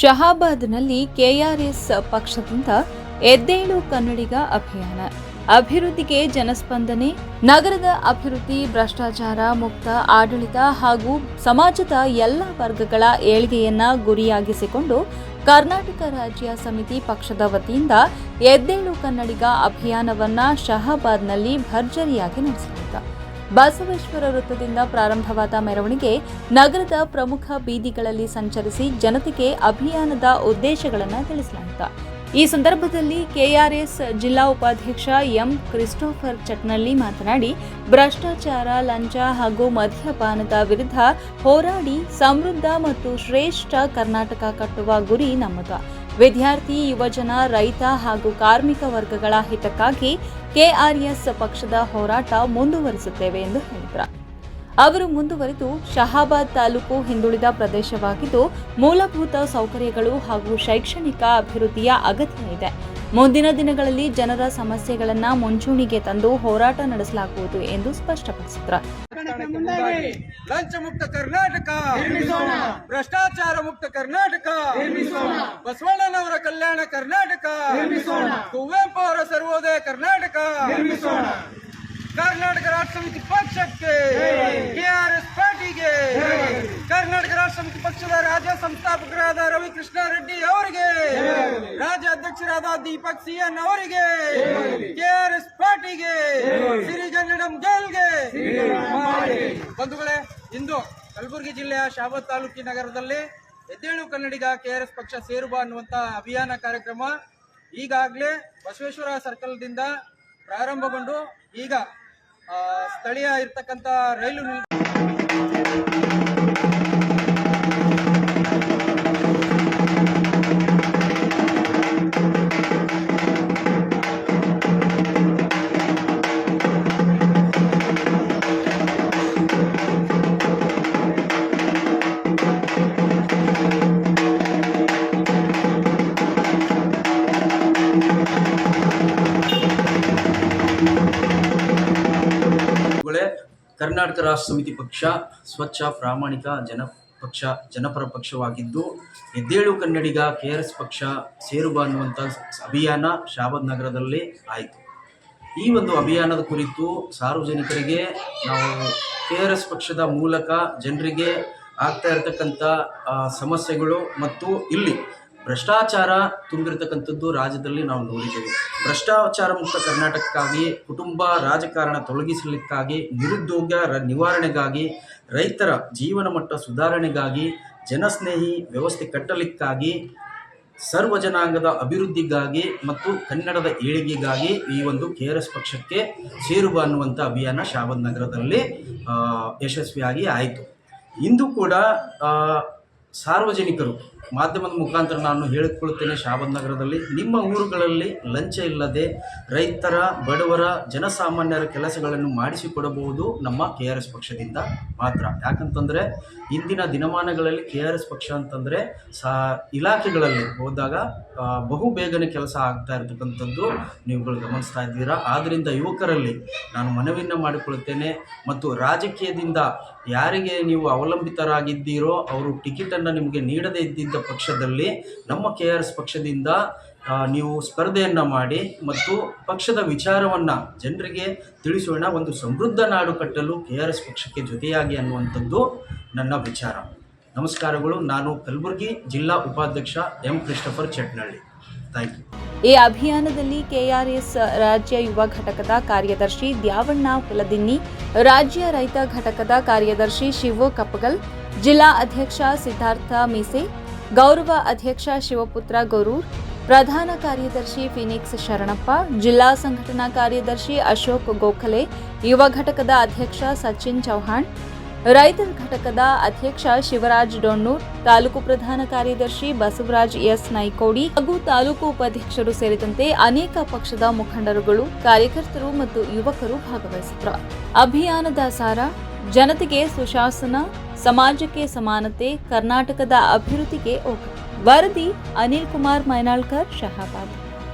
ಶಹಾಬಾದ್ನಲ್ಲಿ KRS ಪಕ್ಷದಿಂದ ಎದ್ದೇಳು ಕನ್ನಡಿಗ ಅಭಿಯಾನ. ಅಭಿವೃದ್ಧಿಗೆ ಜನಸ್ಪಂದನೆ, ನಗರದ ಅಭಿವೃದ್ಧಿ, ಭ್ರಷ್ಟಾಚಾರ ಮುಕ್ತ ಆಡಳಿತ ಹಾಗೂ ಸಮಾಜದ ಎಲ್ಲ ವರ್ಗಗಳ ಏಳಿಗೆಯನ್ನ ಗುರಿಯಾಗಿಸಿಕೊಂಡು ಕರ್ನಾಟಕ ರಾಜ್ಯ ಸಮಿತಿ ಪಕ್ಷದ ವತಿಯಿಂದ ಎದ್ದೇಳು ಕನ್ನಡಿಗ ಅಭಿಯಾನವನ್ನ ಶಹಾಬಾದ್ನಲ್ಲಿ ಭರ್ಜರಿಯಾಗಿ ನಡೆಸಲಾಯಿತು. ಬಸವೇಶ್ವರ ವೃತ್ತದಿಂದ ಪ್ರಾರಂಭವಾದ ಮೆರವಣಿಗೆ ನಗರದ ಪ್ರಮುಖ ಬೀದಿಗಳಲ್ಲಿ ಸಂಚರಿಸಿ ಜನತೆಗೆ ಅಭಿಯಾನದ ಉದ್ದೇಶಗಳನ್ನು ತಿಳಿಸಲಾಯಿತು. ಈ ಸಂದರ್ಭದಲ್ಲಿ ಕೆಆರ್ಎಸ್ ಜಿಲ್ಲಾ ಉಪಾಧ್ಯಕ್ಷ ಎಂ ಕ್ರಿಸ್ಟೋಫರ್ ಚಟ್ನಳ್ಳಿ ಮಾತನಾಡಿ, ಭ್ರಷ್ಟಾಚಾರ, ಲಂಚ ಹಾಗೂ ಮದ್ಯಪಾನದ ವಿರುದ್ಧ ಹೋರಾಡಿ ಸಮೃದ್ಧ ಮತ್ತು ಶ್ರೇಷ್ಠ ಕರ್ನಾಟಕ ಕಟ್ಟುವ ಗುರಿ ನಮ್ಮದು. ವಿದ್ಯಾರ್ಥಿ, ಯುವಜನ, ರೈತ ಹಾಗೂ ಕಾರ್ಮಿಕ ವರ್ಗಗಳ ಹಿತಕ್ಕಾಗಿ ಕೆಆರ್ಎಸ್ ಪಕ್ಷದ ಹೋರಾಟ ಮುಂದುವರಿಸುತ್ತೇವೆ ಎಂದು ಹೇಳಿದರು. ಅವರು ಮುಂದುವರೆದು ಶಹಾಬಾದ್ ತಾಲೂಕು ಹಿಂದುಳಿದ ಪ್ರದೇಶವಾಗಿದ್ದು, ಮೂಲಭೂತ ಸೌಕರ್ಯಗಳು ಹಾಗೂ ಶೈಕ್ಷಣಿಕ ಅಭಿವೃದ್ಧಿಯ ಅಗತ್ಯ ಇದೆ. ಮುಂದಿನ ದಿನಗಳಲ್ಲಿ ಜನರ ಸಮಸ್ಯೆಗಳನ್ನು ಮುಂಚೂಣಿಗೆ ತಂದು ಹೋರಾಟ ನಡೆಸಲಾಗುವುದು ಎಂದು ಸ್ಪಷ್ಟಪಡಿಸಿದರು. ಲಂಚ ಮುಕ್ತ ಕರ್ನಾಟಕ. ಭ್ರಷ್ಟಾಚಾರ ಮುಕ್ತ ಕರ್ನಾಟಕ. ಬಸವಣ್ಣನವರ ಕಲ್ಯಾಣ ಕರ್ನಾಟಕ. ಕುವೆಂಪು ಅವರ ಸರ್ವೋದಯ ಕರ್ನಾಟಕ. ಕರ್ನಾಟಕ ರಾಷ್ಟ್ರ ಸಮಿತಿ ಪಕ್ಷಕ್ಕೆ ಕೆಆರ್ಎಸ್ ಪಾರ್ಟಿಗೆ. ಕರ್ನಾಟಕ ರಾಷ್ಟ್ರ ಸಮಿತಿ ಪಕ್ಷದ ರಾಜ್ಯ ಸಂಸ್ಥಾಪಕರಾದ ರವಿ ಕೃಷ್ಣ ರೆಡ್ಡಿ ಅವರಿಗೆ ರಾಜ್ಯ ಅಧ್ಯಕ್ಷರಾದ ದೀಪಕ್ ಸಿಎನ್ ಅವರಿಗೆ. ಕೆಆರ್ಎಸ್ ಪಾರ್ಟಿಗೆ. ಸಿರಿಗನ್ನಡಂ ಗೆಲ್ಗೆ ಬಂಧುಗಳೇ, ಇಂದು ಕಲಬುರಗಿ ಜಿಲ್ಲೆಯ ಶಾಬತ್ ತಾಲೂಕಿನ ನಗರದಲ್ಲಿ ಎದ್ದೇಳು ಕನ್ನಡಿಗ ಕೆಆರ್ಎಸ್ ಪಕ್ಷ ಸೇರುವ ಅನ್ನುವಂತ ಅಭಿಯಾನ ಕಾರ್ಯಕ್ರಮ ಈಗಾಗಲೇ ಬಸವೇಶ್ವರ ಸರ್ಕಲ್ದಿಂದ ಪ್ರಾರಂಭಗೊಂಡು ಈಗ ಸ್ಥಳೀಯ ಇರ್ತಕ್ಕಂಥ ರೈಲು ನಿಲ್ ಕರ್ನಾಟಕ ರಾಷ್ಟ್ರ ಸಮಿತಿ ಪಕ್ಷ ಸ್ವಚ್ಛ, ಪ್ರಾಮಾಣಿಕ ಜನ ಪಕ್ಷ ಜನಪರ ಪಕ್ಷವಾಗಿದ್ದು ಎದ್ದೇಳು ಕನ್ನಡಿಗ ಕೆ ಆರ್ ಎಸ್ ಪಕ್ಷ ಸೇರುಬ ಅನ್ನುವಂಥ ಅಭಿಯಾನ ಶಾಬದ್ ನಗರದಲ್ಲಿ ಆಯಿತು. ಈ ಒಂದು ಅಭಿಯಾನದ ಕುರಿತು ಸಾರ್ವಜನಿಕರಿಗೆ, ನಾವು ಕೆ ಆರ್ ಎಸ್ ಪಕ್ಷದ ಮೂಲಕ ಜನರಿಗೆ ಆಗ್ತಾ ಇರತಕ್ಕಂಥ ಸಮಸ್ಯೆಗಳು ಮತ್ತು ಇಲ್ಲಿ ಭ್ರಷ್ಟಾಚಾರ ತುಂಬಿರತಕ್ಕಂಥದ್ದು ರಾಜ್ಯದಲ್ಲಿ ನಾವು ನೋಡಿದ್ದೇವೆ. ಭ್ರಷ್ಟಾಚಾರ ಮುಕ್ತ ಕರ್ನಾಟಕಕ್ಕಾಗಿ, ಕುಟುಂಬ ರಾಜಕಾರಣ ತೊಲಗಿಸಲಿಕ್ಕಾಗಿ, ನಿರುದ್ಯೋಗ ನಿವಾರಣೆಗಾಗಿ, ರೈತರ ಜೀವನ ಮಟ್ಟ ಸುಧಾರಣೆಗಾಗಿ, ಜನಸ್ನೇಹಿ ವ್ಯವಸ್ಥೆ ಕಟ್ಟಲಿಕ್ಕಾಗಿ, ಸರ್ವ ಜನಾಂಗದ ಅಭಿವೃದ್ಧಿಗಾಗಿ ಮತ್ತು ಕನ್ನಡದ ಏಳಿಗೆಗಾಗಿ ಈ ಒಂದು ಕೆ ಆರ್ ಎಸ್ ಪಕ್ಷಕ್ಕೆ ಸೇರುವ ಅನ್ನುವಂಥ ಅಭಿಯಾನ ಶಾಬದ್ ನಗರದಲ್ಲಿ ಯಶಸ್ವಿಯಾಗಿ ಆಯಿತು. ಇಂದು ಕೂಡ ಸಾರ್ವಜನಿಕರು, ಮಾಧ್ಯಮದ ಮುಖಾಂತರ ನಾನು ಹೇಳಿಕೊಳ್ಳುತ್ತೇನೆ ಶಾಬದ್ ನಗರದಲ್ಲಿ ನಿಮ್ಮ ಊರುಗಳಲ್ಲಿ ಲಂಚ ಇಲ್ಲದೆ ರೈತರ, ಬಡವರ, ಜನಸಾಮಾನ್ಯರ ಕೆಲಸಗಳನ್ನು ಮಾಡಿಸಿಕೊಡಬಹುದು ನಮ್ಮ ಕೆ ಆರ್ ಎಸ್ ಪಕ್ಷದಿಂದ ಮಾತ್ರ. ಯಾಕಂತಂದರೆ, ಇಂದಿನ ದಿನಮಾನಗಳಲ್ಲಿ ಕೆ ಆರ್ ಎಸ್ ಪಕ್ಷ ಅಂತಂದರೆ ಸಾ, ಇಲಾಖೆಗಳಲ್ಲಿ ಹೋದಾಗ ಬಹು ಬೇಗನೆ ಕೆಲಸ ಆಗ್ತಾ ಇರತಕ್ಕಂಥದ್ದು ನೀವುಗಳು ಗಮನಿಸ್ತಾ ಇದ್ದೀರಾ. ಆದ್ದರಿಂದ ಯುವಕರಲ್ಲಿ ನಾನು ಮನವಿಯನ್ನು ಮಾಡಿಕೊಳ್ಳುತ್ತೇನೆ ಮತ್ತು ರಾಜಕೀಯದಿಂದ ಯಾರಿಗೆ ನೀವು ಅವಲಂಬಿತರಾಗಿದ್ದೀರೋ ಅವರು ಟಿಕೆಟನ್ನು ನಿಮಗೆ ನೀಡದೇ ಇದ್ದಿದ್ದ ಪಕ್ಷದಲ್ಲಿ ನಮ್ಮ ಕೆ ಆರ್ ಎಸ್ ಪಕ್ಷದಿಂದ ನೀವು ಸ್ಪರ್ಧೆಯನ್ನು ಮಾಡಿ ಮತ್ತು ಪಕ್ಷದ ವಿಚಾರವನ್ನು ಜನರಿಗೆ ತಿಳಿಸೋಣ, ಒಂದು ಸಮೃದ್ಧ ನಾಡು ಕಟ್ಟಲು ಕೆ ಆರ್ ಎಸ್ ಪಕ್ಷಕ್ಕೆ ಜೊತೆಯಾಗಿ ಅನ್ನುವಂಥದ್ದು ನನ್ನ ವಿಚಾರ. ನಮಸ್ಕಾರಗಳು. ನಾನು ಕಲಬುರಗಿ ಜಿಲ್ಲಾ ಉಪಾಧ್ಯಕ್ಷ M Christopher Chatnalli. Thank you ಈ ಅಭಿಯಾನದಲ್ಲಿ ಕೆಆರ್ಎಸ್ ರಾಜ್ಯ ಯುವ ಘಟಕದ ಕಾರ್ಯದರ್ಶಿ ದ್ಯಾವಣ್ಣ ಹುಲದಿನ್ನಿ ರಾಜ್ಯ ರೈತ ಘಟಕದ ಕಾರ್ಯದರ್ಶಿ ಶಿವೋ ಕಪ್ಪಗಲ್, ಜಿಲ್ಲಾ ಅಧ್ಯಕ್ಷ ಸಿದ್ಧಾರ್ಥ ಮೀಸೆ, ಗೌರವ ಅಧ್ಯಕ್ಷ ಶಿವಪುತ್ರ ಗೊರೂರ್, ಪ್ರಧಾನ ಕಾರ್ಯದರ್ಶಿ ಫಿನಿಕ್ಸ್ ಶರಣಪ್ಪ, ಜಿಲ್ಲಾ ಸಂಘಟನಾ ಕಾರ್ಯದರ್ಶಿ ಅಶೋಕ್ ಗೋಖಲೆ, ಯುವ ಘಟಕದ ಅಧ್ಯಕ್ಷ ಸಚಿನ್ ಚೌಹಾಣ್ ರೈತರ ಘಟಕದ ಅಧ್ಯಕ್ಷ ಶಿವರಾಜ್ ಡೊಣ್ಣೂರ್, ತಾಲೂಕು ಪ್ರಧಾನ ಕಾರ್ಯದರ್ಶಿ ಬಸವರಾಜ್ ಎಸ್ ನೈಕೋಡಿ ಹಾಗೂ ತಾಲೂಕು ಉಪಾಧ್ಯಕ್ಷರು ಸೇರಿದಂತೆ ಅನೇಕ ಪಕ್ಷದ ಮುಖಂಡರುಗಳು, ಕಾರ್ಯಕರ್ತರು ಮತ್ತು ಯುವಕರು ಭಾಗವಹಿಸಿದರು ಅಭಿಯಾನದ ಸಾರ, ಜನತೆಗೆ ಸುಶಾಸನ, ಸಮಾಜಕ್ಕೆ ಸಮಾನತೆ, ಕರ್ನಾಟಕದ ಅಭಿವೃದ್ಧಿಗೆ ವರದಿ ಅನಿಲ್ ಕುಮಾರ್ ಮೈನಾಳ್ಕರ್, ಶಹಾಬಾದ್.